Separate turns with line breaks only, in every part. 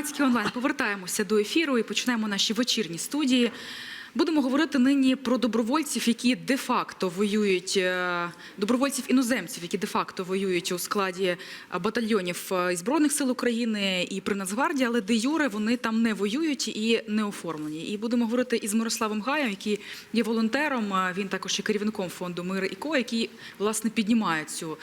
Громадський онлайн. Повертаємося до ефіру і почнемо наші вечірні студії. Будемо говорити нині про добровольців, які де-факто воюють, е, добровольців іноземців, які де-факто воюють у складі е, батальйонів е, і збройних сил України і при Нацгвардії, але де юре вони там не воюють і не оформлені. І будемо говорити із Мирославом Гаєм, який є волонтером. Він також є керівником фонду Мир і Ко, який власне піднімає цю,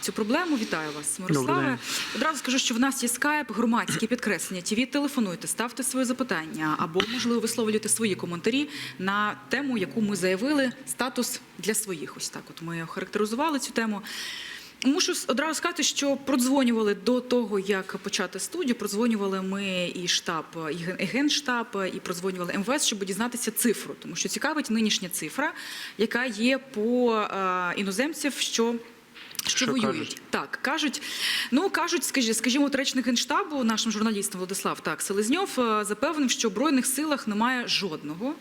цю проблему. Вітаю вас, Мирославе. Одразу скажу, що в нас є скайп, громадське підкреслення. ТІВІ, телефонуйте, ставте свої запитання або можливо висловлюйте свої коментарі на тему, яку ми заявили. Статус для своїх. Ось так. От ми охарактеризували цю тему. Мушу одразу сказати, що продзвонювали до того, як почати студію. Продзвонювали ми і штаб, і ген- і генштаб, і продзвонювали МВС, щоб дізнатися цифру, тому що цікавить нинішня цифра, яка є по е, іноземців, що. Що,
Що
воюють
кажуть?
так, кажуть. Ну кажуть, скажі- скажімо, речник генштабу, нашим журналістам Владислав так Селезньов е, запевнив, що в збройних силах немає жодного.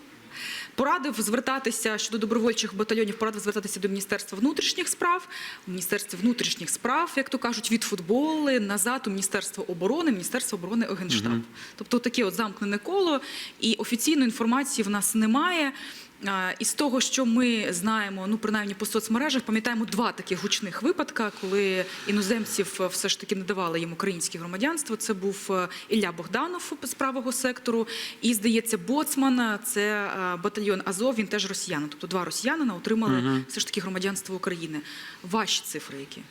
Порадив звертатися щодо добровольчих батальйонів, порадив звертатися до Міністерства внутрішніх справ. У Міністерстві внутрішніх справ, як то кажуть, від футболи назад у Міністерство оборони, Міністерство оборони Огенштаб. Угу. Тобто таке от замкнене коло, і офіційної інформації в нас немає. А, І з того, що ми знаємо, ну принаймні по соцмережах, пам'ятаємо два таких гучних випадка, коли іноземців е, все ж таки не давали їм українське громадянство. Це був е, Ілля Богданов з правого сектору, і здається, боцман це е, батальйон Азов. Він теж росіянин. Тобто два росіянина отримали все ж таки громадянство України. Ваші цифри які?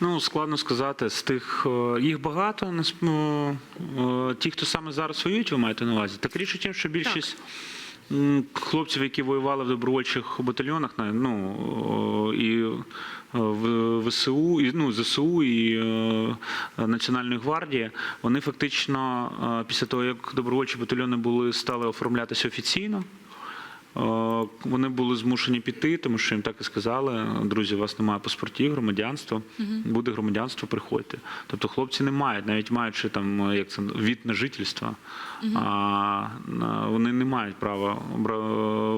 Ну, складно сказати. З тих їх багато. ну, Ті, хто саме зараз воюють, ви маєте на увазі. Так річ у тім, що більшість м, хлопців, які воювали в добровольчих батальйонах, ну і е, в ВСУ, і ну ЗСУ і е, Національної гвардії, вони фактично е, після того, як добровольчі батальйони були стали оформлятися офіційно. Е, Вони були змушені піти, тому що їм так і сказали: друзі, у вас немає паспортів, громадянства, буде громадянство, приходьте. Тобто хлопці не мають, навіть маючи там е, як це від на жительство, а вони не мають права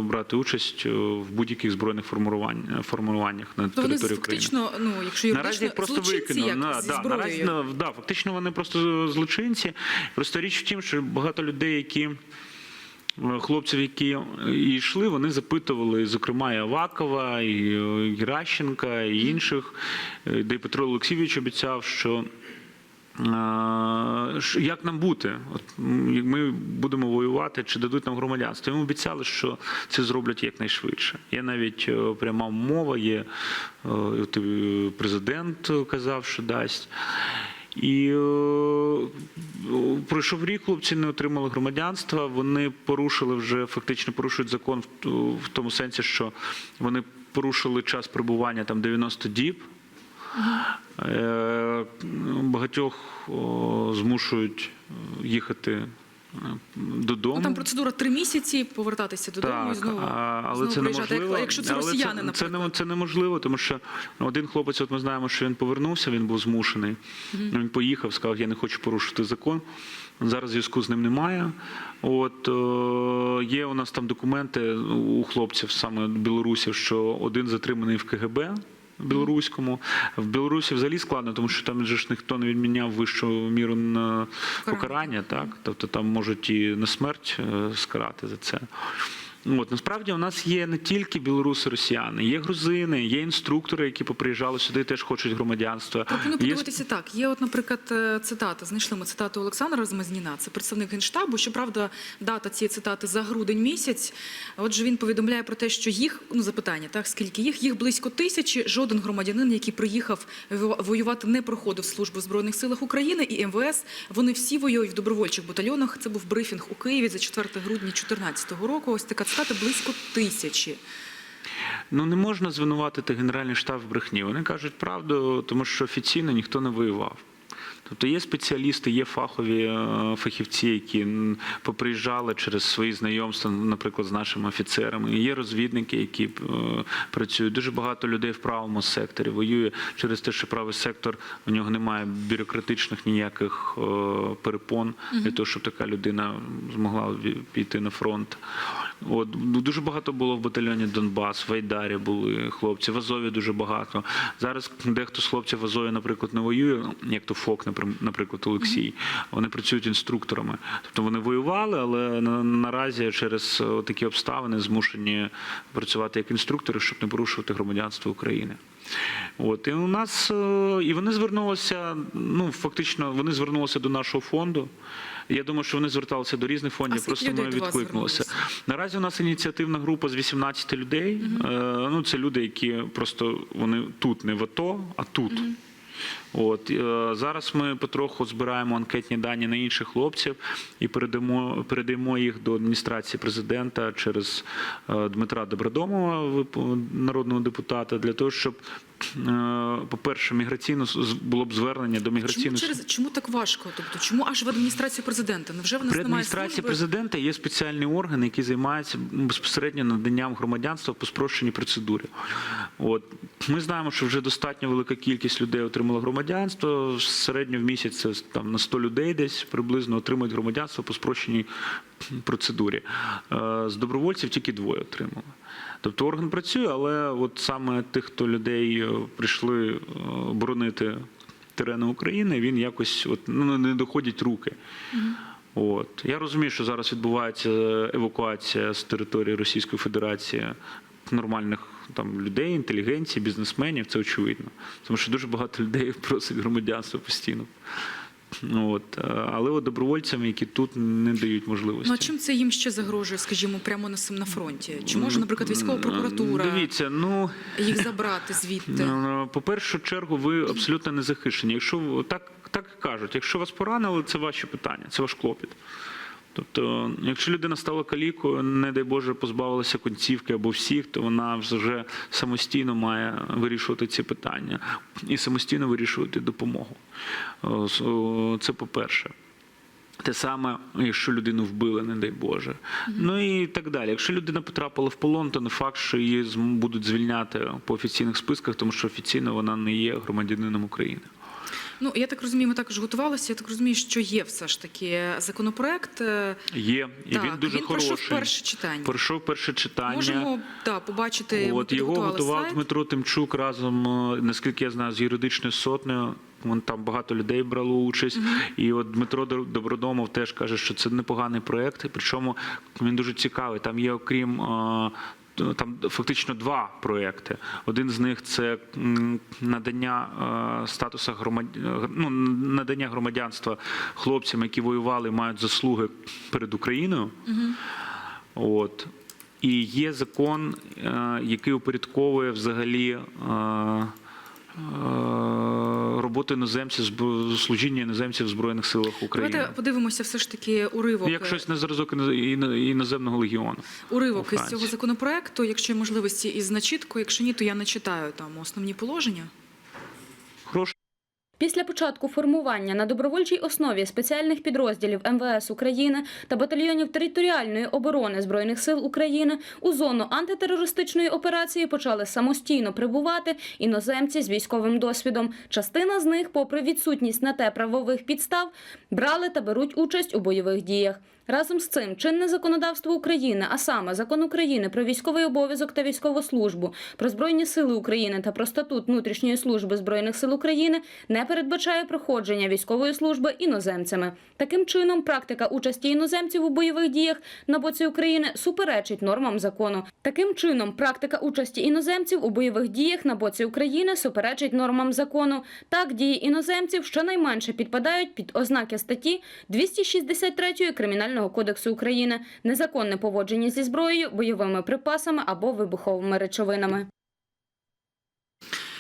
брати участь в будь-яких збройних формувань- формуваннях на
То вони
території України.
фактично, ну якщо
Наразі їх просто
злочинці
викинули.
як
На,
зі
да, наразі, на- да, фактично вони просто злочинці. Просто річ в тім, що багато людей, які хлопців, які йшли, вони запитували, зокрема, і Авакова, і е, Геращенка, і інших, е, де Петро Олексійович обіцяв, що. е, Як нам бути? От ми будемо воювати, чи дадуть нам громадянство? Йому обіцяли, що це зроблять якнайшвидше. Є навіть пряма мова, є президент казав, що дасть. І е, пройшов рік, хлопці не отримали громадянства. Вони порушили вже фактично порушують закон в, тому сенсі, що вони порушили час перебування там 90 діб. Е, Багатьох змушують е, їхати додому.
Ну, там процедура три місяці повертатися додому і знову,
а, але
знову
це
приїжджати.
неможливо.
Як, якщо це
Але
росіяни,
це,
наприклад.
це, не- це неможливо, тому що один хлопець, от ми знаємо, що він повернувся, він був змушений. Він поїхав, сказав, я не хочу порушити закон. Зараз зв'язку з ним немає. От е, є у нас там документи у хлопців, саме білорусів, що один затриманий в КГБ. Білоруському в Білорусі взагалі складно, тому що там же ж ніхто не відміняв вищу міру на
Покарання.
так тобто там можуть і на смерть е, скарати за це. От насправді у нас є не тільки білоруси, росіяни, є грузини, є інструктори, які поприїжджали сюди, теж хочуть громадянства.
Пропоную
Є
подивитися так. Є, от, наприклад, е, цитата. Знайшли ми цитату Олександра Розмазніна, це представник генштабу. Щоправда, дата цієї цитати за грудень місяць. Отже, він повідомляє про те, що їх ну запитання, так скільки їх? Їх близько тисячі. Жоден громадянин, який приїхав воювати, не проходив службу в збройних силах України і МВС. Вони всі воюють в добровольчих батальйонах. Це був брифінг у Києві за 4 грудня 2014 року. Ось така цитата близько тисячі.
Ну не можна звинуватити Генеральний штаб в брехні. Вони кажуть правду, тому що офіційно ніхто не воював. Тобто є спеціалісти, є фахові е, фахівці, які поприїжджали через свої знайомства, наприклад, з нашими офіцерами. Є розвідники, які е, працюють. Дуже багато людей в правому секторі воює через те, що правий сектор у нього немає бюрократичних ніяких е, перепон для того, щоб така людина змогла піти на фронт. От ну, дуже багато було в батальйоні Донбас, в Айдарі були хлопці, в Азові дуже багато. Зараз дехто з хлопців в Азові, наприклад, не воює, як то ФОК, наприклад. Наприклад, Олексій. Вони працюють інструкторами. Тобто вони воювали, але наразі через е, такі обставини змушені працювати як інструктори, щоб не порушувати громадянство України. От і у нас е, і вони звернулися. Ну фактично, вони звернулися до нашого фонду. Я думаю, що вони зверталися до різних фондів.
скільки
просто ми відкликнулися. Наразі у нас ініціативна група з 18 людей. Е, Ну це люди, які просто вони тут не в АТО, а тут. От е, зараз ми потроху збираємо анкетні дані на інших хлопців і передамо передаємо їх до адміністрації президента через е, Дмитра Добродомова, народного депутата, для того, щоб, е, по-перше, міграційно було б звернення до
Чому, через, чому так важко? Тобто, чому аж в адміністрацію президента? Невже в нас
При адміністрації президента є спеціальний орган, який займається безпосередньо наданням громадянства по спрощеній процедурі. От ми знаємо, що вже достатньо велика кількість людей отримала громадянство. Середньо в місяць це там на 100 людей десь приблизно отримують громадянство по спрощеній процедурі. Е, З добровольців тільки двоє отримали. Тобто орган працює, але от саме тих, хто людей е, прийшли е, боронити терени України, він якось от, ну, не доходять руки. От. Я розумію, що зараз відбувається евакуація з території Російської Федерації нормальних там людей, інтелігенції, бізнесменів, це очевидно. Тому що дуже багато людей просить громадянство постійно. Ну, От. е, Але от добровольцям, які тут не дають можливості.
Ну а чим це їм ще загрожує, скажімо, прямо на сам на фронті? Чи може, наприклад, військова прокуратура
Дивіться, ну.
їх забрати звідти?
Ну, По першу чергу, ви абсолютно не захищені. Якщо так, так кажуть, якщо вас поранили, це ваші питання, це ваш клопіт. Тобто, якщо людина стала калікою, не дай Боже, позбавилася кінцівки або всіх, то вона вже самостійно має вирішувати ці питання і самостійно вирішувати допомогу. Це по-перше. Те саме, якщо людину вбили, не дай Боже. Ну і так далі. Якщо людина потрапила в полон, то не факт, що її будуть звільняти по офіційних списках, тому що офіційно вона не є громадянином України.
Ну я так розумію, ми також готувалися. Я так розумію, що є все ж таки законопроект. е,
Є, і
так,
він дуже
він
хороший.
пройшов перше читання.
Пройшов перше читання.
Можемо да, побачити. ми
От його готував
слайд.
Дмитро Тимчук разом, е, наскільки я знаю, з юридичною сотнею. Вон там багато людей брало участь. І от Дмитро Добродомов теж каже, що це непоганий проєкт. Причому він дуже цікавий. Там є окрім. Е, Там фактично два проекти. Один з них це надання е, статусу громад... е, ну, надання громадянства хлопцям, які воювали, мають заслуги перед Україною. От. І є закон, е, який упорядковує взагалі е, іноземців, служіння іноземців в Збройних силах України.
Давайте подивимося все ж таки уривок.
Як щось на зразок іно- іно- іноземного легіону.
Уривок із цього законопроекту, якщо є можливості із начіткою, якщо ні, то я не читаю там основні положення.
Хороший
Після початку формування на добровольчій основі спеціальних підрозділів МВС України та батальйонів територіальної оборони Збройних сил України у зону антитерористичної операції почали самостійно прибувати іноземці з військовим досвідом. Частина з них, попри відсутність на те правових підстав, брали та беруть участь у бойових діях. Разом з цим чинне законодавство України, а саме закон України про військовий обов'язок та військову службу, про збройні сили України та про статут внутрішньої служби збройних сил України, не передбачає проходження військової служби іноземцями. Таким чином, практика участі іноземців у бойових діях на боці України суперечить нормам закону. Таким чином, практика участі іноземців у бойових діях на боці України суперечить нормам закону. Так, дії іноземців щонайменше підпадають під ознаки статті 263 Кримінального кодексу України незаконне поводження зі зброєю, бойовими припасами або вибуховими речовинами.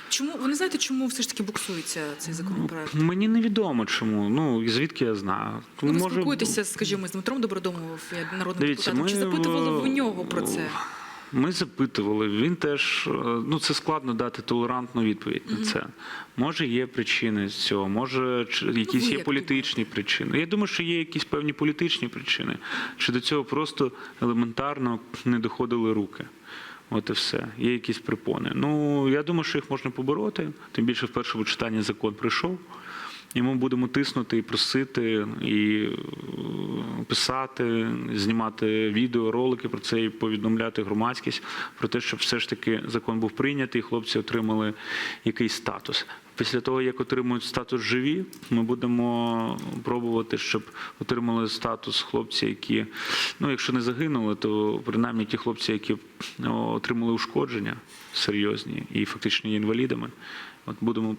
Чому ви не знаєте, чому все ж таки буксується цей законопроект?
Мені невідомо чому. Ну і звідки я знаю.
Ну, ви
Може,
спілкуєтеся, скажімо, з Дмитром Добродомовим, народним
Дивіться,
депутатом. Чи запитували в... у нього про це?
Ми запитували. Він теж е, ну це складно дати толерантну відповідь на це. Може, є причини з цього, може чи- якісь є політичні причини. Я думаю, що є якісь певні політичні причини, що до цього просто елементарно не доходили руки. От і все. Є якісь припони. Ну я думаю, що їх можна побороти. Тим більше в першому читанні закон прийшов. І ми будемо тиснути і просити, і е, писати, знімати відео, ролики про це і повідомляти громадськість про те, щоб все ж таки закон був прийнятий, і хлопці отримали якийсь статус. Після того, як отримують статус живі, ми будемо пробувати, щоб отримали статус хлопці, які, ну якщо не загинули, то принаймні ті хлопці, які отримали ушкодження серйозні і фактично є інвалідами. От будемо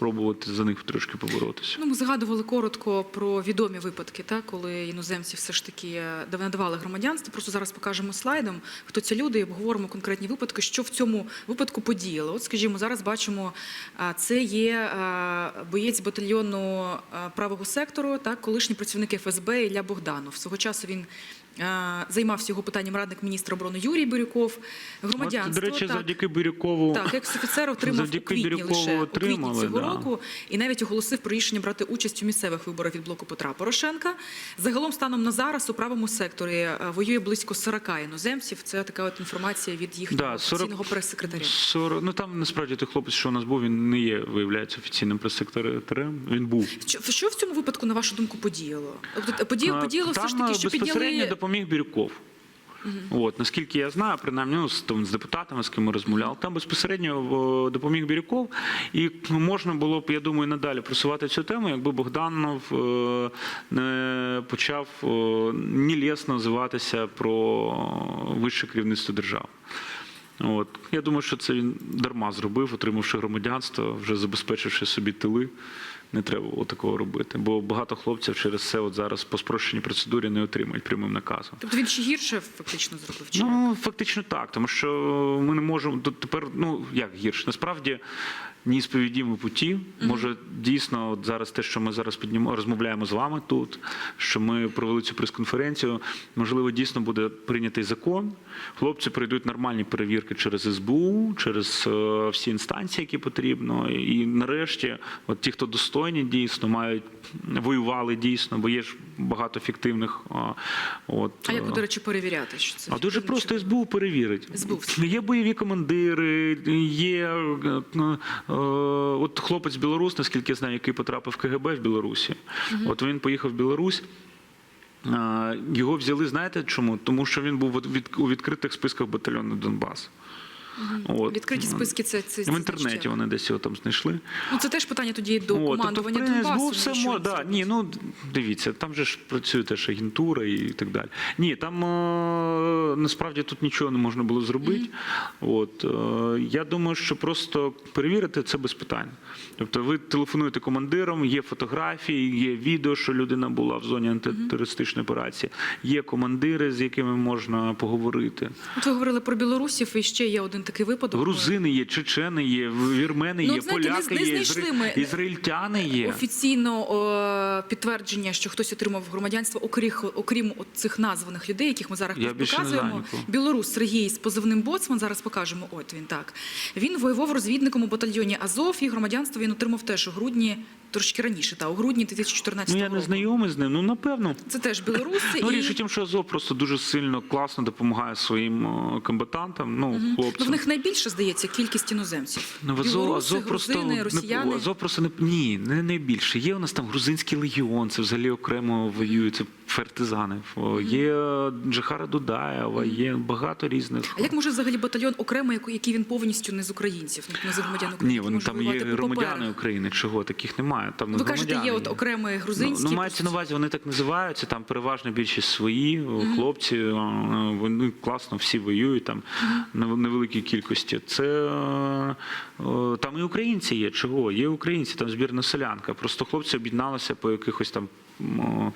пробувати за них трошки поборотися.
Ну, ми згадували коротко про відомі випадки, так, коли іноземці все ж таки е, надавали громадянство. Просто зараз покажемо слайдом, хто ці люди, і обговоримо конкретні випадки, що в цьому випадку подіяло. От, скажімо, зараз бачимо, це є боєць батальйону правого сектору, так, колишній працівник ФСБ Ілля Богданов. Свого часу він займався його питанням радник міністра оборони Юрій Бірюков.
От,
Громадянство,
до речі,
так.
завдяки Бірюкову
Так, екс-офіцер отримав у квітні лише у квітні цього
да.
року і навіть оголосив про рішення брати участь у місцевих виборах від блоку Петра Порошенка. Загалом станом на зараз у правому секторі е, воює близько 40 іноземців. Це така от інформація від їхнього
Да, 40
офіційного прес-секретаря.
40, ну там насправді той хлопець, що у нас був, він не є, виявляється, офіційним прес-секретарем. Він був.
Що, що в цьому випадку, на вашу думку, подіяло? Тобто подіяло,
А,
подіяло все ж таки, що підняли
допоміг Бірюков. От, наскільки я знаю, принаймні ну, з, там, з депутатами, з ким ми розмовляли, там безпосередньо допоміг Бірюков, і можна було б, я думаю, надалі просувати цю тему, якби Богданов е, не почав е, нелесно називатися про вище керівництво держави. От. Я думаю, що це він дарма зробив, отримавши громадянство, вже забезпечивши собі тили. Не треба було такого робити, бо багато хлопців через це от зараз по спрощеній процедурі не отримують прямим наказом.
Тобто він ще гірше фактично зробив. Чи?
Ну фактично так, тому що ми не можемо тепер. Ну як гірше, насправді ні сповідімо путі. Може дійсно, от зараз те, що ми зараз піднімо, розмовляємо з вами тут, що ми провели цю прес-конференцію. Можливо, дійсно буде прийнятий закон. Хлопці пройдуть нормальні перевірки через СБУ, через е, всі інстанції, які потрібно. І нарешті, от ті, хто достойні, дійсно мають воювали дійсно, бо є ж багато фіктивних. а, От
А як ви,
е,
до речі, перевіряти, що це
а дуже просто СБУ перевірить.
СБУ.
Є бойові командири, є е, е, от хлопець білорус, наскільки я знаю, який потрапив в КГБ в Білорусі. От він поїхав в Білорусь. е, Його взяли, знаєте чому? Тому що він був у відкритих списках батальйону Донбас. От.
Відкриті списки це, це,
В інтернеті вони десь його там знайшли.
Ну це теж питання тоді до
От,
командування
тобто,
Донбасу.
Все
він
да, ні, ну дивіться, там же ж працює теж агентура і так далі. Ні, там е, насправді тут нічого не можна було зробити. От, е, я думаю, що просто перевірити це без питань. Тобто ви телефонуєте командирам, є фотографії, є відео, що людина була в зоні антитерористичної операції, є командири, з якими можна поговорити.
От ви говорили про білорусів, і ще є один такий випадок.
Грузини є, чечени є, вірмени
Ну,
є,
знаєте, не-
поляки
не
є,
знайшли ми-
ізраїльтяни є.
Офіційно о, підтвердження, що хтось отримав громадянство, окрім, окрім цих названих людей, яких ми зараз
Я не
показуємо. Білорус Сергій з позивним боцман. Зараз покажемо. От він так. Він воював розвідником у батальйоні Азов і громадянство він отримав теж у грудні, трошки раніше, та у грудні 2014
Ну я
року.
знайомий з ним. Ну напевно.
Це теж білоруси
Ну,
і
річ у тім, що Азов просто дуже сильно класно допомагає своїм е, комбатантам, ну,
угу.
хлопцям.
в них найбільше здається кількість іноземців.
Ну, в Азов,
Білоруси,
Азов просто
грузини,
не-
росіяни.
Азов просто не ні, не найбільше. Є у нас там грузинський легіон, це взагалі окремо воює. це партизани. Є Джихара Дудаєва, є багато різних.
А як може взагалі батальйон окремо, який він повністю не з українців, не з громадян України?
Ні, вони там є громадяни? України. Чого таких немає? Там
Ви кажете, є от окремий грузинський.
Ну, ну, мається на увазі, вони так називаються. Там переважно більшість свої хлопці. е, Вони класно всі воюють там на невеликій кількості. Це е, е, там і українці є. Чого? Є українці, там збірна селянка. Просто хлопці об'єдналися по якихось там. О,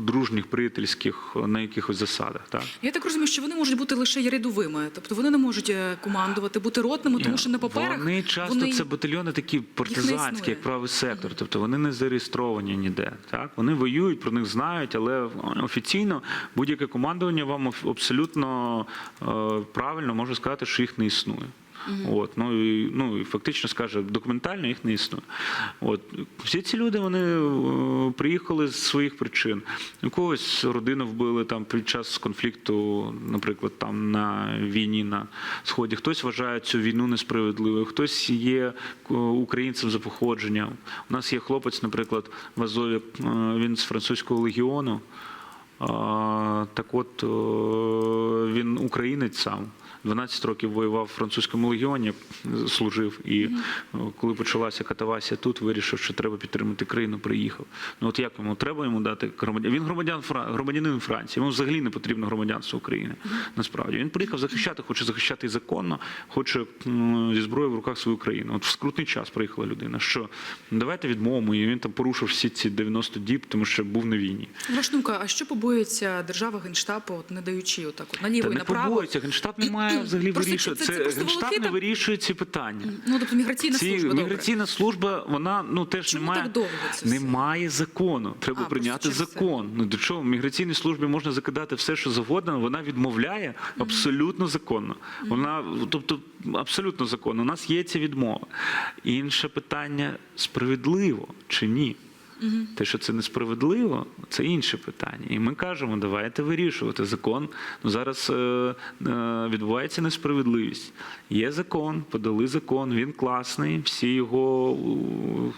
Дружніх, приятельських на якихось засадах, так
Я так розумію, що вони можуть бути лише рядовими, тобто вони не можуть е, командувати, бути ротними, тому що на паперах
вони часто
вони...
це батальйони такі партизанські, як правий сектор. Тобто вони не зареєстровані ніде. Так вони воюють, про них знають, але офіційно будь-яке командування вам абсолютно е, правильно може сказати, що їх не існує. От, ну, і, ну і фактично скаже, документально їх не існує. От, всі ці люди вони е, приїхали з своїх причин. У когось родину вбили там під час конфлікту, наприклад, там на війні на сході. Хтось вважає цю війну несправедливою, хтось є е, українцем за походженням. У нас є хлопець, наприклад, в Азові, е, він з французького легіону. Так от він українець сам. 12 років воював в французькому легіоні, служив, і е, коли почалася катавасія тут, вирішив, що треба підтримати країну, приїхав. Ну от як йому треба йому дати громадян? Він громадян громадянин Франції. Йому взагалі не потрібно громадянство України. Насправді він приїхав захищати, хоче захищати і законно, хоче зі зброєю в руках свою країну. От в скрутний час приїхала людина. Що давайте відмовимо, і він там порушив всі ці 90 діб, тому що був на війні.
Ваша думка, а що побоюється держава генштаб, от не даючи отак от наліво
Та
і
не
направо?
побоюється, генштаб не має взагалі
Просто
вирішувати.
це- це
Це, генштаб не вирішує ці питання.
Ну тобто міграційна
Ці,
служба добре.
міграційна служба, вона ну теж
це все?
немає закону. Треба
А,
прийняти закон. Ну до чого в міграційній службі можна закидати все, що завгодно. Вона відмовляє абсолютно законно. Вона, тобто, абсолютно законно. У нас є ці відмови. Інше питання справедливо чи ні. Те, що це несправедливо, це інше питання. І ми кажемо, давайте вирішувати закон. Ну зараз е, е, відбувається несправедливість. Є закон, подали закон, він класний. Всі його,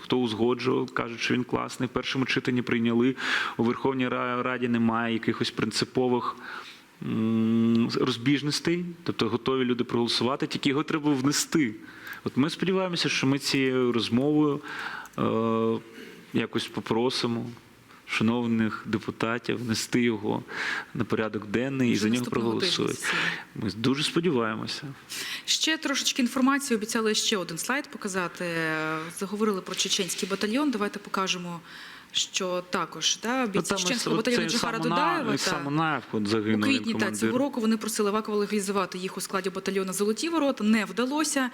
хто узгоджував, кажуть, що він класний. В першому читанні прийняли. У Верховній Раді немає якихось принципових. Розбіжностей, тобто готові люди проголосувати, тільки його треба внести. От ми сподіваємося, що ми цією розмовою е, якось попросимо шановних депутатів внести його на порядок денний і
Вже
за нього
наступного
проголосують.
тижня
Ми дуже сподіваємося.
Ще трошечки інформації обіцяли ще один слайд показати. Заговорили про чеченський батальйон. Давайте покажемо, що також да, бійці
Ну,
чеченського батальйону
цей
Джохара Дудаєва. та, У квітні та, цього року вони просили Авакова легалізувати їх у складі батальйону Золоті ворота. Не вдалося.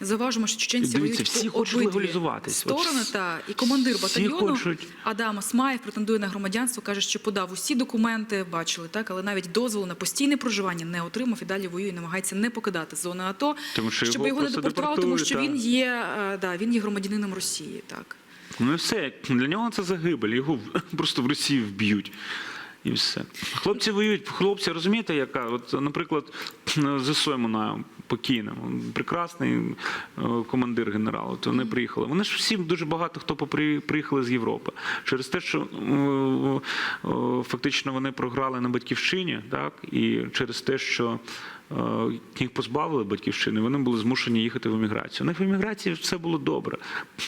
Заважимо, що чеченці воюють
всі
по обидві сторони. Та і командир батальйону
хочуть.
Адам Асмаєв претендує на громадянство. каже, що подав усі документи, бачили так, але навіть дозволу на постійне проживання не отримав і далі воює, намагається не покидати зони АТО,
Тому що
щоб
його
його не депортували, тому що він є е, да, він є громадянином Росії. Так
Ну і все. Для нього це загибель. Його просто в Росії вб'ють. І все. Хлопці воюють, хлопці, розумієте, яка? От, наприклад, з Соймона покійним, прекрасний е, командир генерал. От вони приїхали. Вони ж всі дуже багато хто приїхали з Європи. Через те, що е, е, фактично вони програли на батьківщині, так, і через те, що е, їх позбавили батьківщини, вони були змушені їхати в еміграцію. У них в еміграції все було добре.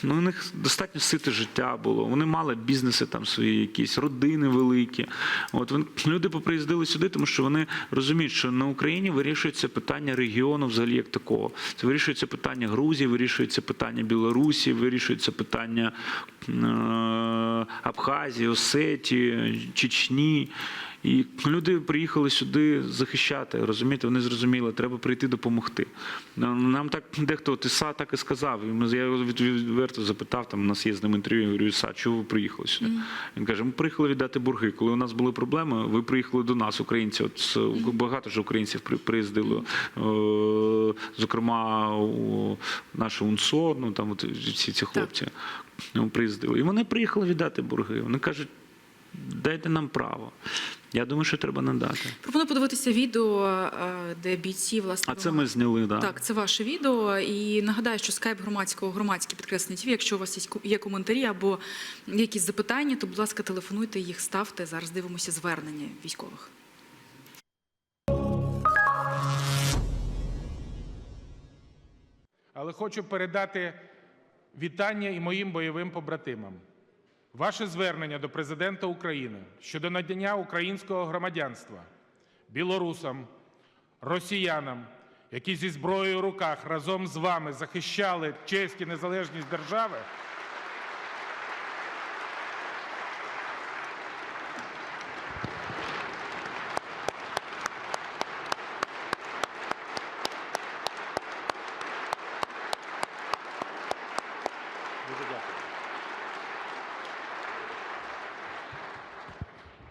Ну, у них достатньо сите життя було. Вони мали бізнеси там свої, якісь родини великі. От люди поприїздили сюди, тому що вони розуміють, що на Україні вирішується питання регіону взагалі як такого. Це вирішується питання Грузії, вирішується питання Білорусі, вирішується питання е, Абхазії, Осетії, Чечні. І люди приїхали сюди захищати, розумієте, вони зрозуміли, треба прийти допомогти. Нам так дехто от Іса так і сказав. Я його від- відверто запитав, там у нас є з ним інтерв'ю, я говорю, Іса, чого ви приїхали сюди? Він каже, ми приїхали віддати борги. Коли у нас були проблеми, ви приїхали до нас, українці. От багато ж українців приїздили, е, зокрема, у наше УНСО, ну там от всі ці хлопці ну, приїздили. І вони приїхали віддати борги. Вони кажуть, дайте нам право. Я думаю, що треба надати.
пропоную подивитися відео, е, де бійці власне
А це ми зняли, да.
Так, це ваше відео. І нагадаю, що скайп громадського громадське підкреслення ТВ. Якщо у вас є коментарі або якісь запитання, то, будь ласка, телефонуйте, їх ставте. Зараз дивимося звернення військових.
Але хочу передати вітання і моїм бойовим побратимам. Ваше звернення до президента України щодо надання українського громадянства білорусам, росіянам, які зі зброєю в руках разом з вами захищали честь і незалежність держави.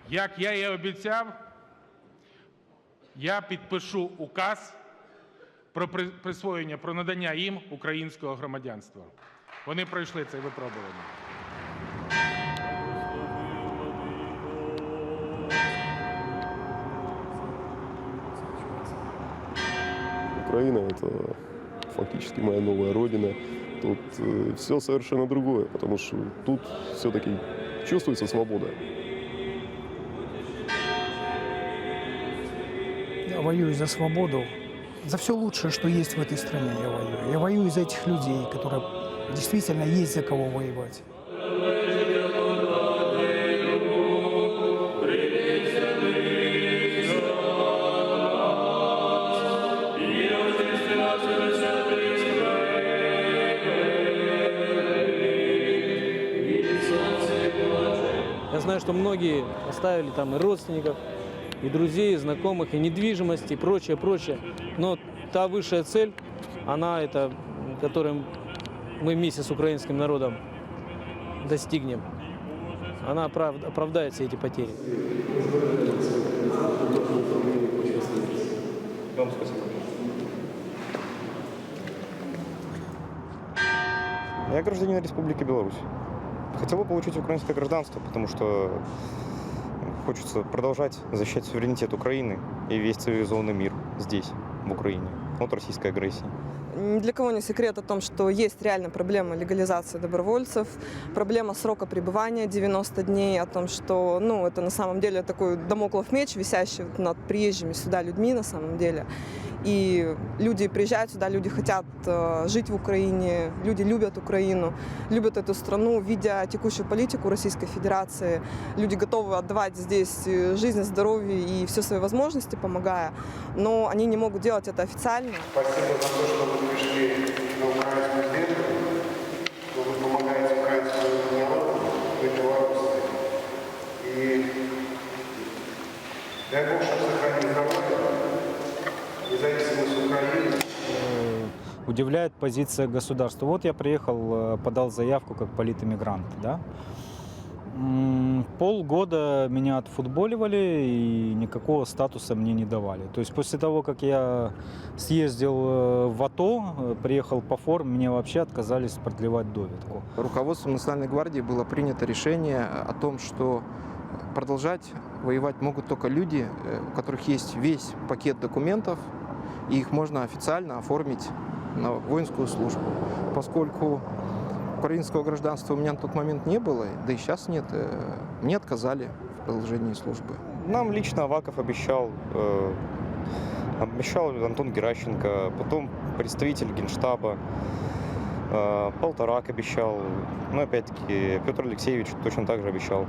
Як я і обіцяв, я підпишу указ про присвоєння, про надання їм українського громадянства. Вони пройшли це випробування.
Украина – это фактически моя новая родина. Тут все совершенно другое, потому что тут все-таки чувствуется свобода.
Воюю за свободу за все лучшее, что есть в этой стране я воюю. Я воюю за этих людей, которые действительно есть за кого воевать.
Я знаю, что многие оставили там и родственников, и друзей, и знакомых, и недвижимость, и прочее, прочее. Но та высшая цель, она это, которую мы вместе с украинским народом достигнем, она оправ- оправдает все эти потери.
Я гражданин Республики Беларусь. Хотел бы получить украинское гражданство, потому что хочется продолжать защищать суверенитет Украины и весь цивилизованный мир здесь, в Украине, от российской агрессии.
Ни для кого не секрет о том, что есть реально проблема легализации добровольцев, проблема срока пребывания 90 дней, о том, что ну, это на самом деле такой домоклов меч, висящий вот над приезжими сюда людьми на самом деле. И люди приезжают сюда, люди хотят э, жить в Украине, люди любят Украину, любят эту страну, видя текущую политику Российской Федерации. Люди готовы отдавать здесь э, жизнь, здоровье и все свои возможности, помогая, но они не могут делать это официально.
Спасибо за то, что вы пришли на украинскую землю, что вы помогаете украинскому народу, вы белорусы. И дай Бог,
удивляет позиция государства. Вот я приехал, э, подал заявку как политэмигрант, да. Полгода меня отфутболивали и никакого статуса мне не давали. То есть после того, как я съездил э, в АТО, э, приехал по форме, мне вообще отказались продлевать доведку.
Руководством Национальной гвардии было принято решение о том, что продолжать воевать могут только люди, у которых есть весь пакет документов, и их можно официально оформить на воинскую службу. Поскольку украинского гражданства у меня на тот момент не было, да и сейчас нет, э, мне отказали в продолжении службы.
Нам лично Аваков обещал, э, обещал Антон Геращенко, потом представитель Генштаба, э, Полторак обещал, ну опять-таки Петр Алексеевич точно так же обещал.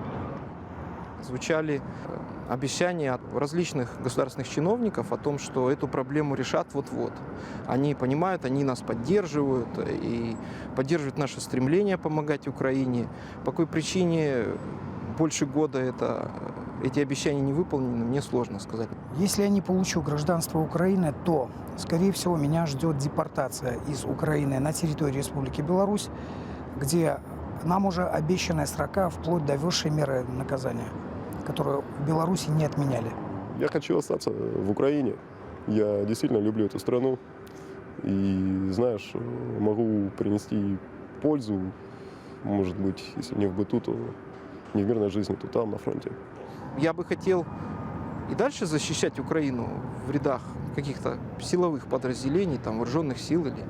Звучали э, обещания от различных государственных чиновников о том, что эту проблему решат вот-вот. Они понимают, они нас поддерживают и поддерживают наше стремление помогать Украине. По какой причине больше года это, эти обещания не выполнены, мне сложно сказать.
Если я не получу гражданство Украины, то, скорее всего, меня ждет депортация из Украины на территорию Республики Беларусь, где нам уже обещанная срока вплоть до высшей меры наказания, которую в Беларуси не отменяли.
Я хочу остаться в Украине. Я действительно люблю эту страну. И, знаешь, могу принести пользу, может быть, если не в быту, то не в мирной жизни, то там, на фронте.
Я бы хотел и дальше защищать Украину в рядах каких-то силовых подразделений, там, вооруженных сил или...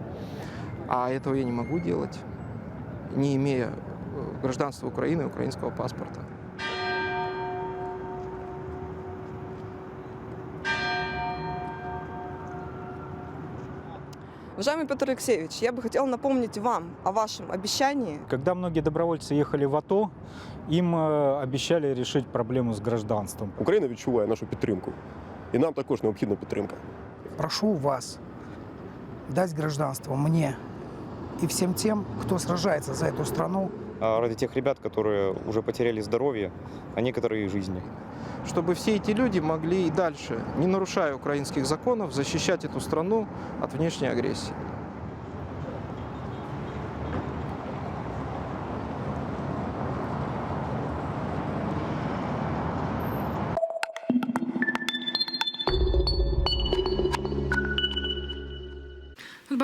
А этого я не могу делать, не имея э, гражданства Украины, украинского паспорта.
Уважаемый Петр Алексеевич, я бы хотела напомнить вам о вашем обещании
Когда многие добровольцы ехали в АТО, им э, обещали решить проблему с гражданством.
Україна відчуває нашу підтримку. І нам також необхідна підтримка.
Прошу вас дать гражданство мне и всем тем, кто сражается за эту страну,
А ради тех ребят, которые уже потеряли здоровье, а некоторые и жизни.
Чтобы все эти люди могли и дальше, не нарушая украинских законов, защищать эту страну от внешней агрессии.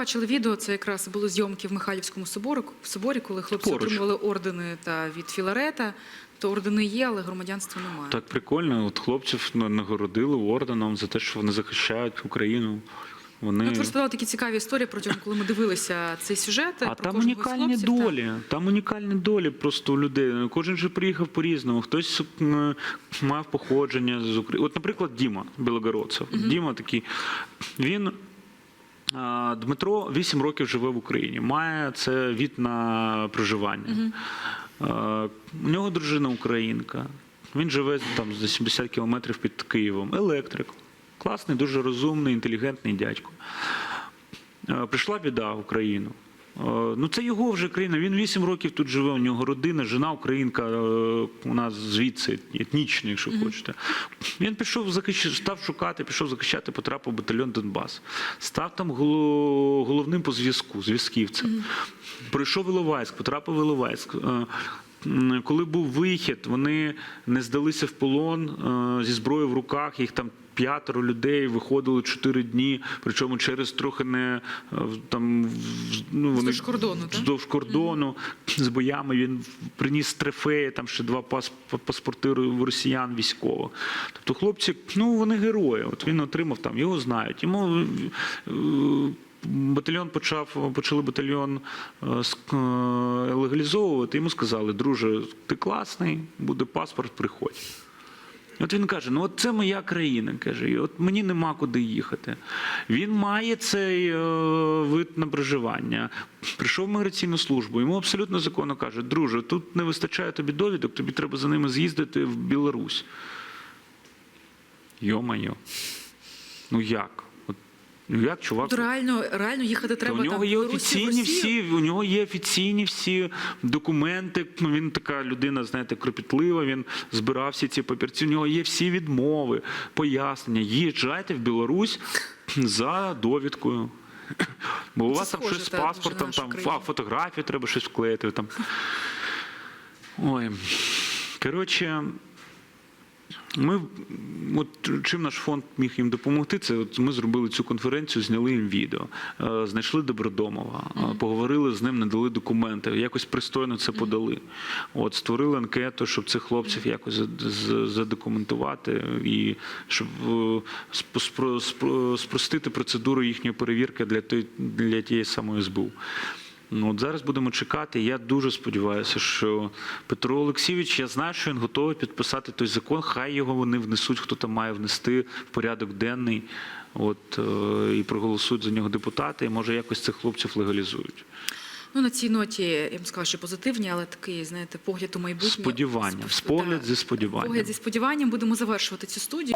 Бачили відео, це якраз були зйомки в Михайлівському соборі, в соборі, коли хлопці
Поруч.
отримували ордени та від Філарета. То ордени є, але громадянства немає.
Так прикольно. От хлопців нагородили орденом за те, що вони захищають Україну. Вони...
Ну, розповідали такі цікаві історії протягом, коли ми дивилися цей сюжет.
А
про
там унікальні
хлопців,
долі. Там унікальні долі просто у людей. Кожен же приїхав по-різному. Хтось мав походження з України. От, наприклад, Діма Білогородцев. Діма такий, він Дмитро 8 років живе в Україні, має це від на проживання. Угу. У нього дружина українка. Він живе там за 70 кілометрів під Києвом. Електрик. Класний, дуже розумний, інтелігентний дядько. Прийшла біда в Україну. Е, Ну, це його вже країна. Він 8 років тут живе. У нього родина, жена українка, е, у нас звідси етнічна, якщо хочете. Він пішов захищати, став шукати, пішов захищати, потрапив батальйон Донбас. Став там головним по зв'язку, зв'язківцем. Прийшов в Іловайськ, потрапив в Іловайськ. Е, Коли був вихід, вони не здалися в полон зі зброєю в руках. Їх там п'ятеро людей виходили чотири дні, причому через трохи не е, там ну, вони
Вздовж кордону,
вздовж кордону з боями. Він приніс трофеї, там ще два паспорти росіян військово. Тобто хлопці, ну вони герої. От він отримав там, його знають. Йому е, батальйон почав, почали батальйон е, легалізовувати. Йому сказали, друже, ти класний, буде паспорт, приходь. От він каже: ну от це моя країна. каже, і от мені нема куди їхати. Він має цей е, вид на проживання. Прийшов в міграційну службу. Йому абсолютно законно каже, друже, тут не вистачає тобі довідок, тобі треба за ними з'їздити в Білорусь. Йо-майо. Ну як? Ну як чувак?
Тут реально, реально їхати треба
у нього
там,
є офіційні
Росію.
всі, у нього є офіційні всі документи. Ну, Він така людина, знаєте, кропітлива. Він збирав всі ці папірці. У нього є всі відмови, пояснення. Їжджайте в Білорусь за довідкою. Бо у вас там щось з паспортом, там
країну.
фотографію треба щось вклеїти. Там. Ой. Коротше, ми, от чим наш фонд міг їм допомогти, це от ми зробили цю конференцію, зняли їм відео, е, знайшли Добродомова, е, поговорили з ним, надали документи, якось пристойно це подали. От створили анкету, щоб цих хлопців якось задокументувати і щоб е, спростити процедуру їхньої перевірки для той- для тієї самої СБУ. Ну, от зараз будемо чекати. Я дуже сподіваюся, що Петро Олексійович, я знаю, що він готовий підписати той закон. Хай його вони внесуть, хто там має внести в порядок денний. От е, і проголосують за нього депутати, і може якось цих хлопців легалізують.
Ну, на цій ноті, я б сказала, що позитивні, але такий, знаєте, погляд у майбутнє.
Сподівання,
Сп-
з
да.
зі сподіванням.
Погляд зі сподіванням будемо завершувати цю студію.